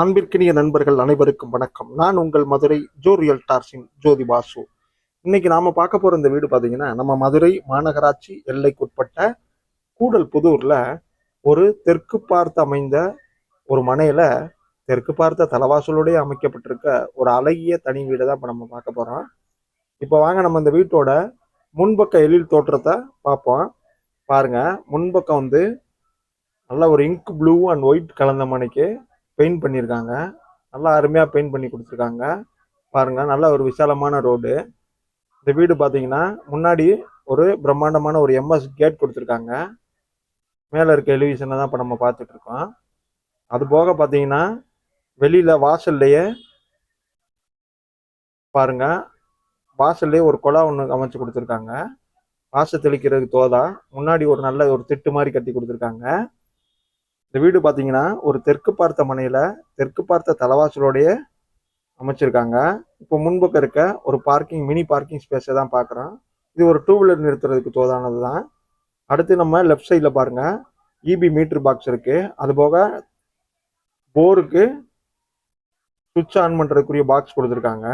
அன்பிற்கினிய நண்பர்கள் அனைவருக்கும் வணக்கம். நான் உங்கள் மதுரை ஜோரியல் டார்ஸின் ஜோதி பாசு. இன்னைக்கு நாம பார்க்க போற இந்த வீடு பாத்தீங்கன்னா நம்ம மதுரை மாநகராட்சி எல்லைக்குட்பட்ட கூடல் புதூர்ல ஒரு தெற்கு பார்த்து அமைந்த ஒரு மனையில தெற்கு பார்த்த தலவாசலோடய அமைக்கப்பட்டிருக்க ஒரு அழகிய தனி வீடை தான் இப்போ நம்ம பார்க்க போறோம். இப்போ வாங்க நம்ம இந்த வீட்டோட முன்பக்க எழில் தோற்றத்தை பார்ப்போம். பாருங்க முன்பக்கம் வந்து நல்ல ஒரு இங்க் ப்ளூ அண்ட் ஒயிட் கலந்த மனைக்கு பெயிண்ட் பண்ணியிருக்காங்க நல்லா அருமையாக பெயிண்ட் பண்ணி கொடுத்துருக்காங்க. பாருங்கள் நல்ல ஒரு விசாலமான ரோடு இந்த வீடு பார்த்தீங்கன்னா முன்னாடி ஒரு பிரம்மாண்டமான ஒரு எம்எஸ் கேட் கொடுத்துருக்காங்க. மேலே இருக்க எலிவிஷனை தான் இப்போ நம்ம பார்த்துட்ருக்கோம் அது போக பார்த்தீங்கன்னா வெளியில் வாசல்லையே பாருங்கள் வாசல்லையே ஒரு குழா ஒன்று அமைச்சு கொடுத்துருக்காங்க. வாச தெளிக்கிறதுக்கு தோதா. முன்னாடி ஒரு நல்ல ஒரு திட்டு மாதிரி கட்டி கொடுத்துருக்காங்க. இந்த வீடு பார்த்தீங்கன்னா ஒரு தெற்கு பார்த்த மனையில் தெற்கு பார்த்த தலவாசலோடைய அமைச்சிருக்காங்க. இப்போ முன்பக்கம் இருக்க ஒரு பார்க்கிங் மினி பார்க்கிங் ஸ்பேஸை தான் பார்க்குறோம் இது ஒரு டூ வீலர் நிறுத்துறதுக்கு தோதானது தான் அடுத்து நம்ம லெஃப்ட் சைடில் பாருங்க. இபி மீட்டர் பாக்ஸ் இருக்குது அது போக போருக்கு சுவிட்ச் ஆன் பண்ணுறதுக்குரிய பாக்ஸ் கொடுத்துருக்காங்க.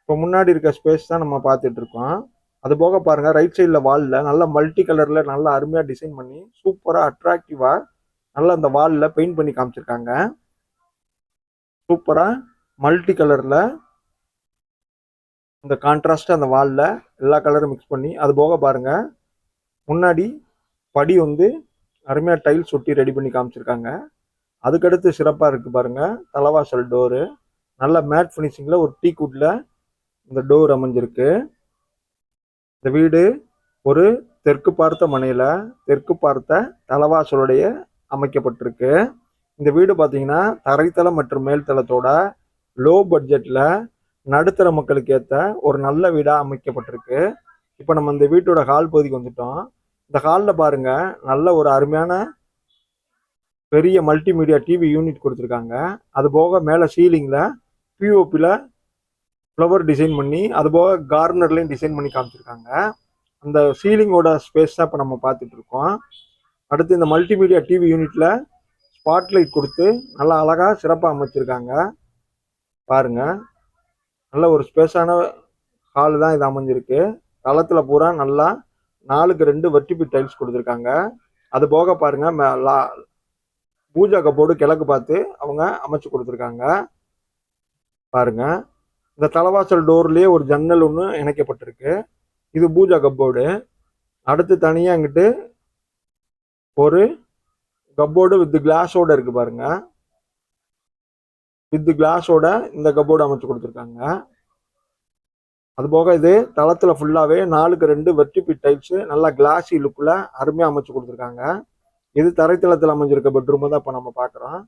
இப்போ முன்னாடி இருக்க ஸ்பேஸ் தான் நம்ம பார்த்துட்ருக்கோம் அதுபோக அது போக பாருங்க ரைட் சைடில் வாலில் நல்லா மல்டி கலரில் நல்லா அருமையாக டிசைன் பண்ணி சூப்பராக அட்ராக்டிவாக நல்லா அந்த வாலில் பெயிண்ட் பண்ணி காமிச்சிருக்காங்க. சூப்பராக மல்டி கலரில் இந்த கான்ட்ராஸ்ட்டு அந்த வாலில் எல்லா கலரும் மிக்ஸ் பண்ணி அது போக பாருங்க. முன்னாடி படி வந்து அருமையாக டைல்ஸ் ஒட்டி ரெடி பண்ணி காமிச்சிருக்காங்க. அதுக்கடுத்து சிறப்பாக இருக்குது பாருங்க தலைவாசல் டோரு நல்ல மேட் ஃபினிஷிங்கில் ஒரு டீ குட்டில் இந்த டோர் அமைஞ்சிருக்கு. இந்த வீடு ஒரு தெற்கு பார்த்த மனையில் தெற்கு பார்த்த தலைவாசலுடைய அமைக்கப்பட்டிருக்கு. இந்த வீடு பார்த்தீங்கன்னா தரைத்தளம் மற்றும் மேல்தளத்தோட லோ பட்ஜெட்டில் நடுத்தர மக்களுக்கு ஏற்ற ஒரு நல்ல வீடாக அமைக்கப்பட்டிருக்கு. இப்போ நம்ம இந்த வீட்டோட ஹால் பகுதிக்கு வந்துட்டோம். இந்த ஹாலில் பாருங்க நல்ல ஒரு அருமையான பெரிய மல்டிமீடியா டிவி யூனிட் கொடுத்துருக்காங்க. அது போக மேலே சீலிங்கில் பிஓபியில் ஃப்ளவர் டிசைன் பண்ணி அது போக கார்னர்லையும் டிசைன் பண்ணி காமிச்சிருக்காங்க. அந்த சீலிங்கோட ஸ்பேஸ் தான் இப்போ நம்ம பார்த்துட்ருக்கோம் அடுத்து இந்த மல்டிமீடியா டிவி யூனிட்ல ஸ்பாட்லைட் கொடுத்து நல்லா அழகா சிறப்பாக அமைச்சிருக்காங்க. பாருங்க. நல்ல ஒரு ஸ்பேஸான ஹால் தான் இது அமைஞ்சிருக்கு. தளத்தில் பூரா நல்லா நாலுக்கு ரெண்டு வெட்டிப்பி டைல்ஸ் கொடுத்துருக்காங்க. அது போக பாருங்க மே- லா- பூஜா கப்போர்டு கிழக்கு பார்த்து அவங்க அமைச்சு கொடுத்துருக்காங்க. பாருங்க. இந்த தலைவாசல் டோர்லேயே ஒரு ஜன்னல் ஒன்று இணைக்கப்பட்டிருக்கு. இது பூஜா கப்போர்டு. அடுத்து தனியாக ஒரு கப்போர்டு வித் கிளாஸோட இருக்கு பாருங்க. வித் கிளாஸோட இந்த கப்போர்டு அமைச்சு கொடுத்துருக்காங்க. அது போக இது தளத்துல ஃபுல்லாவே நாலுக்கு ரெண்டு வெர்டிபி டைப்ஸ் நல்லா கிளாஸி லுக்கில் அருமையாக அமைச்சு கொடுத்துருக்காங்க. இது தரைத்தளத்தில் அமைஞ்சிருக்க பெட்ரூமை தான் இப்போ நம்ம பார்க்குறோம்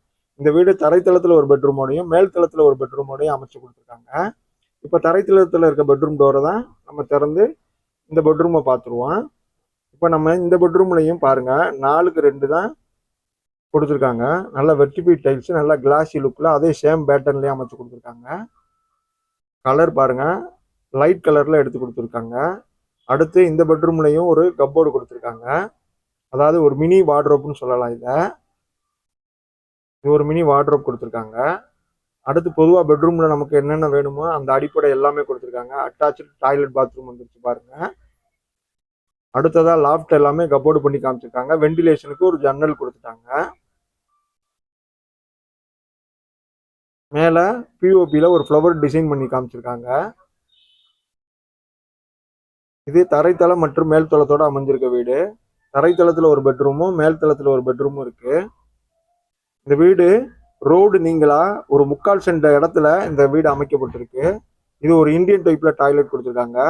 இந்த வீடு தரைத்தளத்தில் ஒரு பெட்ரூமோடையும் மேல் தளத்தில் ஒரு பெட்ரூமோடையும் அமைச்சு கொடுத்துருக்காங்க. இப்போ தரைத்தளத்தில் இருக்க பெட்ரூம் டோரை தான் நம்ம திறந்து இந்த பெட்ரூமை பார்த்துருவோம். இப்போ நம்ம இந்த பெட்ரூம்லையும் பாருங்க நாலுக்கு ரெண்டு தான் கொடுத்துருக்காங்க. நல்ல வெர்டிபி டைல்ஸ் நல்லா கிளாஸி லுக்கில் அதே சேம் பேட்டர்ன்லேயே அமைச்சு கொடுத்துருக்காங்க. கலர் பாருங்க லைட் கலரில் எடுத்து கொடுத்துருக்காங்க. அடுத்து இந்த பெட்ரூம்லையும் ஒரு கப்போர்டு கொடுத்துருக்காங்க. அதாவது ஒரு மினி வார்ட்ரோப்னு சொல்லலாம் இதை. இது ஒரு மினி வார்ட்ரோப் கொடுத்துருக்காங்க. அடுத்து பொதுவாக பெட்ரூமில் நமக்கு என்னென்ன வேணுமோ அந்த அடிப்படை எல்லாமே கொடுத்துருக்காங்க. அட்டாச்சு டாய்லெட் பாத்ரூம் வந்துருச்சு பாருங்க. அடுத்ததா லாஃப்ட் எல்லாமே கபோர்டு பண்ணி காமிச்சிருக்காங்க. வென்டிலேஷனுக்கு ஒரு ஜன்னல் கொடுத்துட்டாங்க. மேல பிஓபியில ஒரு ஃப்ளவர் டிசைன் பண்ணி காமிச்சிருக்காங்க. இது தரைத்தளம் மற்றும் மேல்தளத்தோட அமைஞ்சிருக்க வீடு. தரைத்தளத்துல ஒரு பெட்ரூமும் மேல் தளத்துல ஒரு பெட்ரூமும் இருக்கு. இந்த வீடு ரோடு நீங்களா ஒரு முக்கால் சென்ற இடத்துல இந்த வீடு அமைக்கப்பட்டிருக்கு. இது ஒரு இந்தியன் டைப்ல டாய்லெட் கொடுத்துருக்காங்க.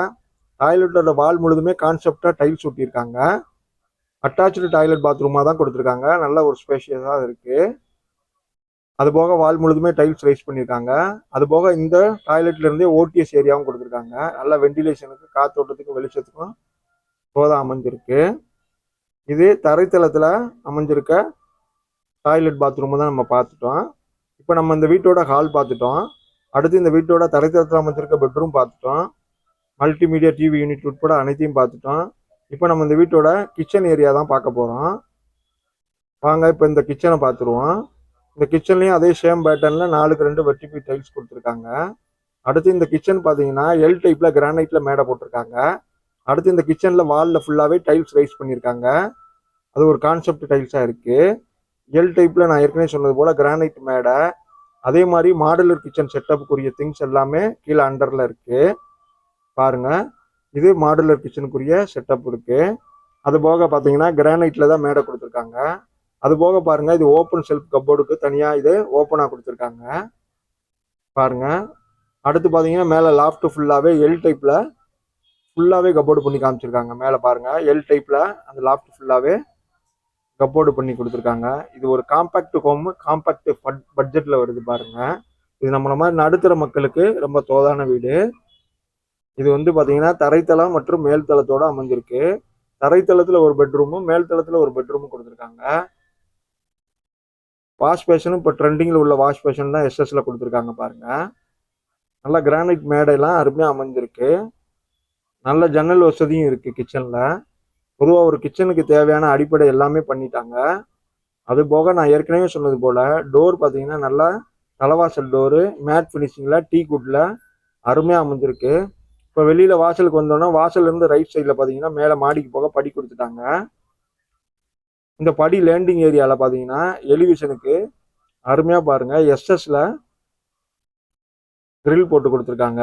டாய்லெட்டோட வால் முழுதுமே கான்செப்டாக டைல்ஸ் ஒட்டியிருக்காங்க. அட்டாச்சு டாய்லெட் பாத்ரூமாக தான் கொடுத்துருக்காங்க. நல்ல ஒரு ஸ்பேஷியஸாக இருக்குது அது போக வால் முழுதுமே டைல்ஸ் ரைஸ் பண்ணியிருக்காங்க. அது போக இந்த டாய்லெட்லேருந்தே ஓடிஎஸ் ஏரியாவும் கொடுத்துருக்காங்க. நல்ல வெண்டிலேஷனுக்கு காத்தோட்டத்துக்கும் வெளிச்சத்துக்கும் போதா அமைஞ்சிருக்கு. இது தரைத்தளத்தில் அமைஞ்சிருக்க டாய்லெட் பாத்ரூமை தான் நம்ம பார்த்துட்டோம். இப்போ நம்ம இந்த வீட்டோட ஹால் பார்த்துட்டோம். அடுத்து இந்த வீட்டோட தரைத்தளத்தில் அமைஞ்சிருக்க பெட்ரூம் பார்த்துட்டோம். மல்டிமீடியா டிவி யூனிட் உட்பட அனைத்தையும் பார்த்துட்டோம். இப்போ நம்ம இந்த வீட்டோட கிச்சன் ஏரியா தான் பார்க்க போகிறோம் வாங்க இப்போ இந்த கிச்சனை பார்த்துருவோம். இந்த கிச்சன்லேயும் அதே சேம் பேட்டர்னில் நாலுக்கு ரெண்டு வெட்டிபி டைல்ஸ் கொடுத்துருக்காங்க. அடுத்து இந்த கிச்சன் பார்த்தீங்கன்னா எல் டைப்பில் கிரானைட்டில் மேடை போட்டிருக்காங்க. அடுத்து இந்த கிச்சனில் வாலில் ஃபுல்லாகவே டைல்ஸ் ரைஸ் பண்ணியிருக்காங்க. அது ஒரு கான்செப்ட் டைல்ஸாக இருக்குது எல் டைப்பில் நான் ஏற்கனவே சொன்னது போல் கிரானைட் மேடை. அதே மாதிரி மாடுலர் கிச்சன் செட்டப்புக்குரிய திங்ஸ் எல்லாமே கீழே அண்டரில் இருக்குது பாருங்க. இது மாடுலர் கிச்சனுக்குரிய செட்டப் இருக்குது அது போக பார்த்தீங்கன்னா கிரானைட்டில் தான் மேடை கொடுத்துருக்காங்க. அது போக பாருங்க இது ஓப்பன் செல்ஃப் கப்போர்டுக்கு தனியாக இது ஓப்பனாக கொடுத்துருக்காங்க. பாருங்க. அடுத்து பார்த்தீங்கன்னா மேலே லாஃப்ட் ஃபுல்லாகவே எல் டைப்பில் ஃபுல்லாகவே கப்போர்டு பண்ணி காமிச்சிருக்காங்க. மேலே பாருங்க எல் டைப்பில் அந்த லாஃப்ட் ஃபுல்லாகவே கப்போர்டு பண்ணி கொடுத்துருக்காங்க. இது ஒரு காம்பேக்ட் ஹோம் பட் பட்ஜெட்டில் வருது பாருங்கள் இது நம்மள மாதிரி நடுத்தர மக்களுக்கு ரொம்ப தோதான வீடு. இது வந்து பார்த்தீங்கன்னா தரைத்தளம் மற்றும் மேல்தளத்தோட அமைஞ்சிருக்கு. தரைத்தளத்தில் ஒரு பெட்ரூமும் மேல்தளத்தில் ஒரு பெட்ரூமும் கொடுத்துருக்காங்க. வாஷ் பேஷனும் இப்போ ட்ரெண்டிங்கில் உள்ள வாஷ் பேஷன் தான் எஸ்எஸ்ல கொடுத்துருக்காங்க பாருங்க. நல்லா கிரானைட் மேடையெல்லாம் அருமையாக அமைஞ்சிருக்கு. நல்ல ஜன்னல் வசதியும் இருக்கு கிச்சனில். பொதுவாக ஒரு கிச்சனுக்கு தேவையான அடிப்படை எல்லாமே பண்ணிட்டாங்க. அது போக நான் ஏற்கனவே சொன்னது போல டோர் பார்த்தீங்கன்னா நல்லா தலைவாசல் டோரு மேட் ஃபினிஷிங்கில் டீ குட்ல அருமையாக அமைஞ்சிருக்கு. இப்போ வெளியில் வாசலுக்கு வந்தோன்னா வாசல்ல இருந்து ரைட் சைடில் பார்த்தீங்கன்னா மேலே மாடிக்கு போக படி கொடுத்துட்டாங்க. இந்த படி லேண்டிங் ஏரியாவில் பார்த்தீங்கன்னா எலிவிஷனுக்கு அருமையாக பாருங்கள் எஸ்எஸில் க்ரில் போட்டு கொடுத்துருக்காங்க.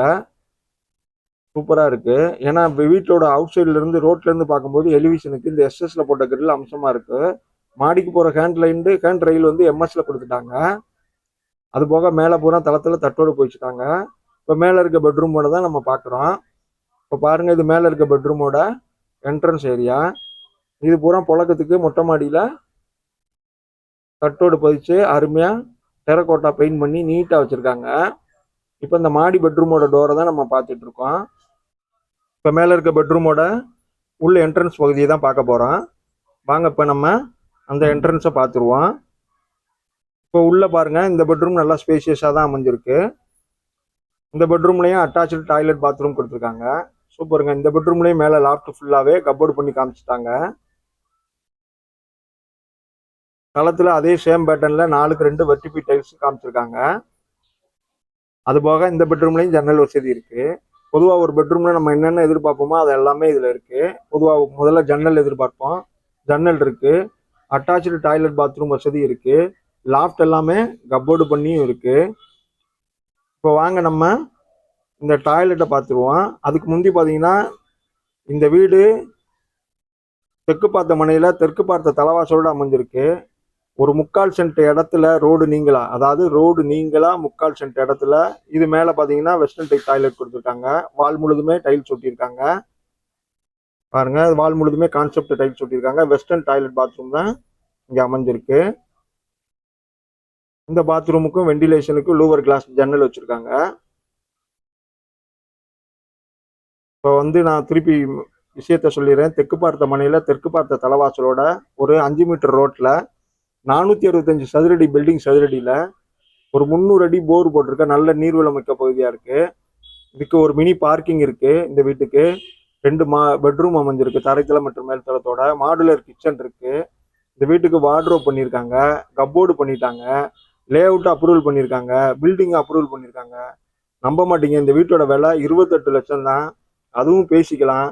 சூப்பராக இருக்குது ஏன்னா இப்போ வீட்டோட அவுட் சைட்லேருந்து ரோட்லேருந்து பார்க்கும்போது எலிவிஷனுக்கு இந்த எஸ்எஸில் போட்ட க்ரில் அம்சமாக இருக்குது மாடிக்கு போகிற ஹேண்ட் லைண்டு ஹேண்ட் ரயில் வந்து எம்எஸ்சில் கொடுத்துட்டாங்க. அது போக மேலே பூரா தளத்தில் தட்டோடு போயிச்சுட்டாங்க. இப்போ மேலே இருக்க பெட்ரூமோட தான் நம்ம பார்க்குறோம் இப்போ பாருங்க இது மேலே இருக்க பெட்ரூமோட என்ட்ரன்ஸ் ஏரியா இது பூரா புழக்கத்துக்கு மொட்டை மாடியில் தட்டோடு பதிச்சு அருமையாக டெரக்கோட்டா பெயிண்ட் பண்ணி நீட்டாக வச்சுருக்காங்க. இப்போ இந்த மாடி பெட்ரூமோட டோரை தான் நம்ம பார்த்துட்டு இருக்கோம். இப்போ மேலே இருக்க பெட்ரூமோட உள்ள என்ட்ரன்ஸ் பகுதியை தான் பார்க்க போகிறோம் வாங்க இப்போ நம்ம அந்த என்ட்ரன்ஸை பார்த்துருவோம். இப்போ உள்ளே பாருங்க இந்த பெட்ரூம் நல்லா ஸ்பேசியஸாக தான் அமைஞ்சிருக்கு. இந்த பெட்ரூம்லையும் அட்டாச்சு டாய்லெட் பாத்ரூம் கொடுத்துருக்காங்க. சூப்பருங்க இந்த பெட்ரூம்லையும் மேலே லாஃப்ட் ஃபுல்லாகவே கப்போர்டு பண்ணி காமிச்சிட்டாங்க. களத்தில் அதே சேம் பேட்டர்னில் நாலுக்கு ரெண்டு வெட்டிபி டைல்ஸ் காமிச்சிருக்காங்க. அது போக இந்த பெட்ரூம்லையும் ஜன்னல் வசதி இருக்கு. பொதுவாக ஒரு பெட்ரூம்ல நம்ம என்னென்ன எதிர்பார்ப்போமோ அது எல்லாமே இதில் இருக்கு. பொதுவாக முதல்ல ஜன்னல் எதிர்பார்ப்போம். ஜன்னல் இருக்கு. அட்டாச்சு டாய்லெட் பாத்ரூம் வசதி இருக்கு. லாஃப்ட் எல்லாமே கப்போர்டு பண்ணியும் இருக்கு. இப்போ வாங்க நம்ம இந்த டாய்லெட்டை பார்த்துருவோம். அதுக்கு முந்தி பார்த்தீங்கன்னா இந்த வீடு தெற்கு பார்த்த மனையில் தெற்கு பார்த்த தலைவாசலோடு அமைஞ்சிருக்கு. ஒரு முக்கால் சென்ட் இடத்துல ரோடு நீங்களா அதாவது ரோடு நீங்களா முக்கால் சென்ட் இடத்துல. இது மேலே பார்த்தீங்கன்னா வெஸ்டர்ன் டைப் டாய்லெட் கொடுத்துருக்காங்க. வால் முழுதுமே டைல்ஸ் ஒட்டியிருக்காங்க. பாருங்கள் வால் முழுதுமே கான்செப்ட் டைல்ஸ் ஒட்டியிருக்காங்க. வெஸ்டர்ன் டாய்லெட் பாத்ரூம் தான் இங்கே அமைஞ்சிருக்கு. இந்த பாத்ரூமுக்கும் வெண்டிலேஷனுக்கும் லூவர் கிளாஸ் ஜன்னல் வச்சிருக்காங்க. இப்போ வந்து நான் திருப்பி விஷயத்த சொல்லிடுறேன். தெற்கு பார்த்த மனையில் தெற்கு பார்த்த தலைவாசலோட ஒரு அஞ்சு மீட்டர் ரோட்டில் நானூற்றி அறுபத்தஞ்சு சதுரடி பில்டிங் சதுரடியில் ஒரு முந்நூறு அடி போர் போட்டிருக்க. நல்ல நீர்வளம் மிக்க பகுதியாக இருக்குது இதுக்கு ஒரு மினி பார்க்கிங் இருக்குது இந்த வீட்டுக்கு. ரெண்டு மா பெட்ரூம் அமைஞ்சிருக்கு. தரைத்தளம் மற்றும் மேல்தளத்தோட. மாடுலர் கிச்சன் இருக்குது இந்த வீட்டுக்கு வார்ட்ரோப் பண்ணியிருக்காங்க. கப்போர்டு பண்ணிட்டாங்க. லே அவுட் அப்ரூவல் பண்ணியிருக்காங்க பில்டிங் அப்ரூவல் பண்ணியிருக்காங்க நம்ப மாட்டீங்க இந்த வீட்டோட விலை இருபத்தெட்டு லட்சம் தான். அதுவும் பேசிக்கலாம்.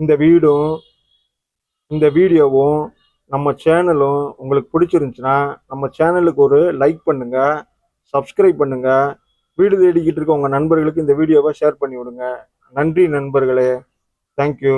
இந்த வீடும் இந்த வீடியோவும் நம்ம சேனலும் உங்களுக்கு பிடிச்சிருந்துச்சுன்னா நம்ம சேனலுக்கு ஒரு லைக் பண்ணுங்க சப்ஸ்கிரைப் பண்ணுங்க. வீடு தேடிக்கிட்டு இருக்க உங்கள் நண்பர்களுக்கு இந்த வீடியோவை ஷேர் பண்ணி விடுங்க நன்றி நண்பர்களே. தேங்க்யூ